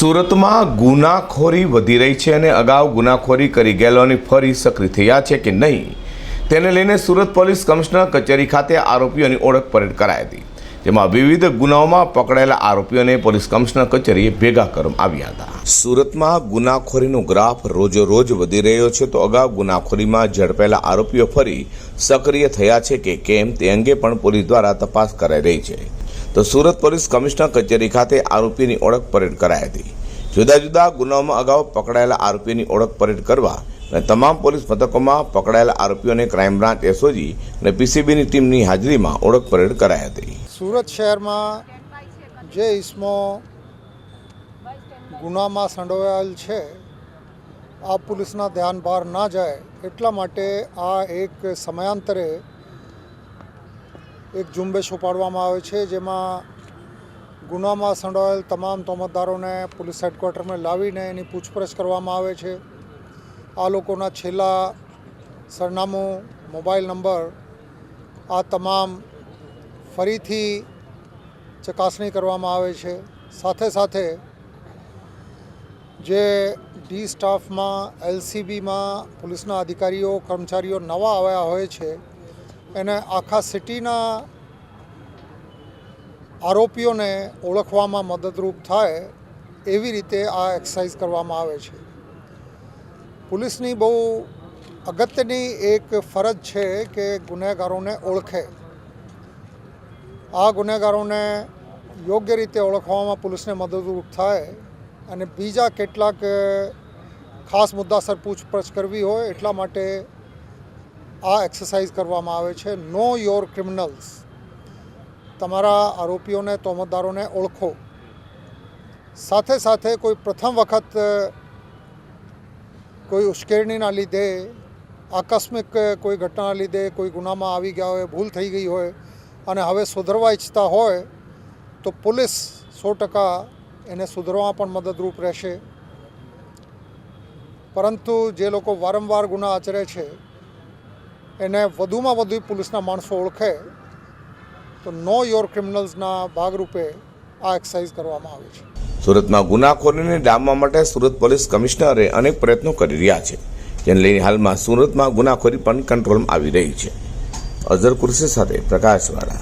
સુરતમાં ગુનાખોરી વધી રહી છે અને અગાઉ ગુનાખોરી કરી ગયેલોની ફરી સક્રિય થયા છે કે નહીં, તેને લઈને સુરત પોલીસ કમિશનર કચેરી ખાતે આરોપીઓની ઓળખ પરેડ કરાઈ હતી, જેમાં વિવિધ ગુનાઓમાં પકડાયેલા આરોપીઓને પોલીસ કમિશનર કચેરીએ ભેગા કરવામાં આવ્યા હતા. સુરતમાં ગુનાખોરીનો ગ્રાફ રોજો રોજ વધી રહ્યો છે તો અગાઉ ગુનાખોરીમાં ઝડપાયેલા આરોપીઓ ફરી સક્રિય થયા છે કે કેમ તે અંગે પણ પોલીસ દ્વારા તપાસ કરાઈ રહી છે. તો સુરત પોલીસ કમિશનર કચેરી ખાતે આરોપીની ઓળખ પરેડ કરાઈ હતી. જુદા જુદા ગુનાઓમાં અગાઉ પકડાયેલા આરોપીની ઓળખ પરેડ કરવા અને તમામ પોલીસ મથકોમાં પકડાયેલા આરોપીઓને ક્રાઇમ બ્રાન્ચ એસઓજી અને પીસીબીની ટીમની હાજરીમાં ઓળખ પરેડ કરાઈ હતી. સુરત શહેરમાં જે ઇસમો ગુનામાં સંડોવાયેલ છે આ પોલીસના ધ્યાન બહાર ના જાય એટલા માટે આ એક સમયાંતરે એક ઝુંબેશ ઉપાડવામાં આવે છે, જેમાં ગુનામાં સંડોવાયેલ તમામ તોમતદારોને પોલીસ હેડક્વાર્ટરમાં લાવીને એની પૂછપરછ કરવામાં આવે છે. આ લોકોના છેલ્લા સરનામું, મોબાઈલ નંબર, આ તમામ ફરીથી ચકાસણી કરવામાં આવે છે. સાથે સાથે જે ડી સ્ટાફમાં એલસીબીમાં પોલીસના અધિકારીઓ, કર્મચારીઓ નવા આવ્યા હોય છે એને આખા સિટીના આરોપીઓને ઓળખવામાં મદદરૂપ થાય એવી રીતે આ એક્સરસાઇઝ કરવામાં આવે છે. પોલીસની બહુ અગત્યની એક ફરજ છે કે ગુનેગારોને ઓળખે. આ ગુનેગારોને યોગ્ય રીતે ઓળખવામાં પોલીસને મદદરૂપ થાય અને બીજા કેટલાક ખાસ મુદ્દાસર પૂછપરછ કરવી હોય એટલા માટે આ એક્સરસાઇઝ કરવામાં આવે છે. Know your criminals. તમારા આરોપીઓને, તોમતદારોને ઓળખો. સાથે સાથે કોઈ પ્રથમ વખત કોઈ ઉશ્કેરણીના લીધે, આકસ્મિક કોઈ ઘટનાના લીધે કોઈ ગુનામાં આવી ગયા હોય, ભૂલ થઈ ગઈ હોય અને હવે સુધરવા ઈચ્છતા હોય, તો પોલીસ સો ટકા એને સુધરવા પણ મદદરૂપ રહેશે. પરંતુ જે લોકો વારંવાર ગુના આચરે છે એને વધુમાં વધુ પોલીસના માણસો ઓળખે, તો નો યોર ક્રિમિનલ્સના ભાગરૂપે આ એક્સરસાઇઝ કરવામાં આવે છે. સુરતમાં ગુનાખોરીને ડામવા માટે સુરત પોલીસ કમિશનરે અનેક પ્રયત્નો કરી રહ્યા છે, જેને લઈને હાલમાં સુરતમાં ગુનાખોરી પણ કંટ્રોલમાં આવી રહી છે. અઝર કુર્સી સાથે પ્રકાશવાળા.